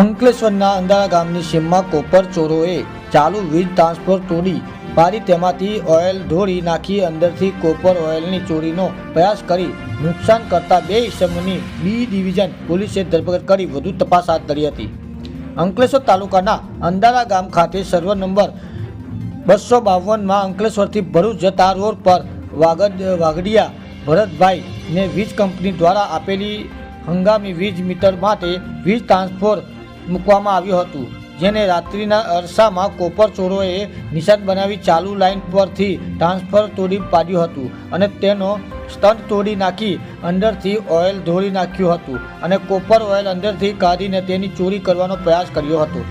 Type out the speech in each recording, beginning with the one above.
અંકલેશ્વરના અંદાળા ગામની સીમમાં કોપર ચોરોએ ચાલુ વીજ ટ્રાન્સફર તોડી પાડી તેમાંથી ઓઇલ ઢોળી નાખી અંદરથી કોપર ઓઇલની ચોરીનો પ્રયાસ કરી નુકસાન કરતા બે ઇસમોની બી ડિવિઝન પોલીસે ધરપકડ કરી વધુ તપાસ હાથ ધરી હતી. અંકલેશ્વર તાલુકાના અંદાળા ગામ ખાતે સર્વ નંબર બસો બાવનમાં અંકલેશ્વરથી ભરૂચ જતા રોડ પર વાગડ, વાઘડિયા ભરતભાઈને વીજ કંપની દ્વારા આપેલી હંગામી વીજ મીટર માટે વીજ ટ્રાન્સફોર મૂકવામાં આવ્યું હતું, જેને રાત્રિના અરસામાં કોપર ચોરોએ નિશાન બનાવી ચાલુ લાઇન પરથી ટ્રાન્સફર તોડી પાડ્યું હતું અને તેનો સ્ટન્ટ તોડી નાખી અંદરથી ઓઇલ ધોળી નાખ્યું હતું અને કોપર ઓઇલ અંદરથી કાઢીને તેની ચોરી કરવાનો પ્રયાસ કર્યો હતો.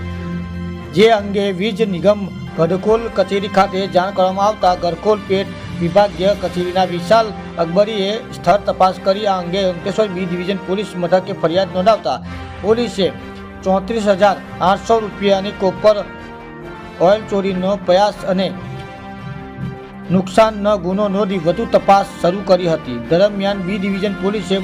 જે અંગે વીજ નિગમ ગઢખોલ કચેરી ખાતે જાણ કરવામાં આવતા ગરખોલ પેટ વિભાગીય કચેરીના વિશાલ અકબરીએ સ્થળ તપાસ કરી આ અંગે અંકલેશ્વર બી ડિવિઝન પોલીસ મથકે ફરિયાદ નોંધાવતા પોલીસે ચોત્રીસ હજાર આઠસો રૂપિયાની કોપર ઓઇલ ચોરીનો પ્રયાસ અને નુકસાનનો ગુનો નોંધી વધુ તપાસ શરૂ કરી હતી. દરમિયાન બી ડિવિઝન પોલીસે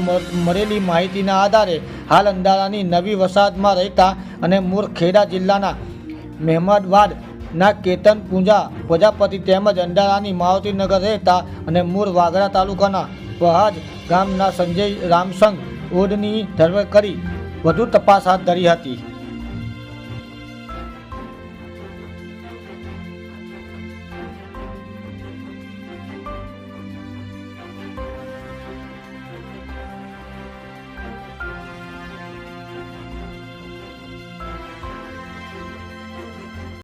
મળેલી માહિતીના આધારે હાલ અંદારાની નવી વસાહતમાં રહેતા અને મૂળ ખેડા જિલ્લાના મહેમદવાડના કેતન પૂંજા પ્રજાપતિ તેમજ અંડારાની માવતીનગર રહેતા અને મૂળ વાગરા તાલુકાના વહાજ ગામના સંજય રામસંગ ઓડની ધરપકડ કરી વધુ તપાસ હાથ ધરી હતી.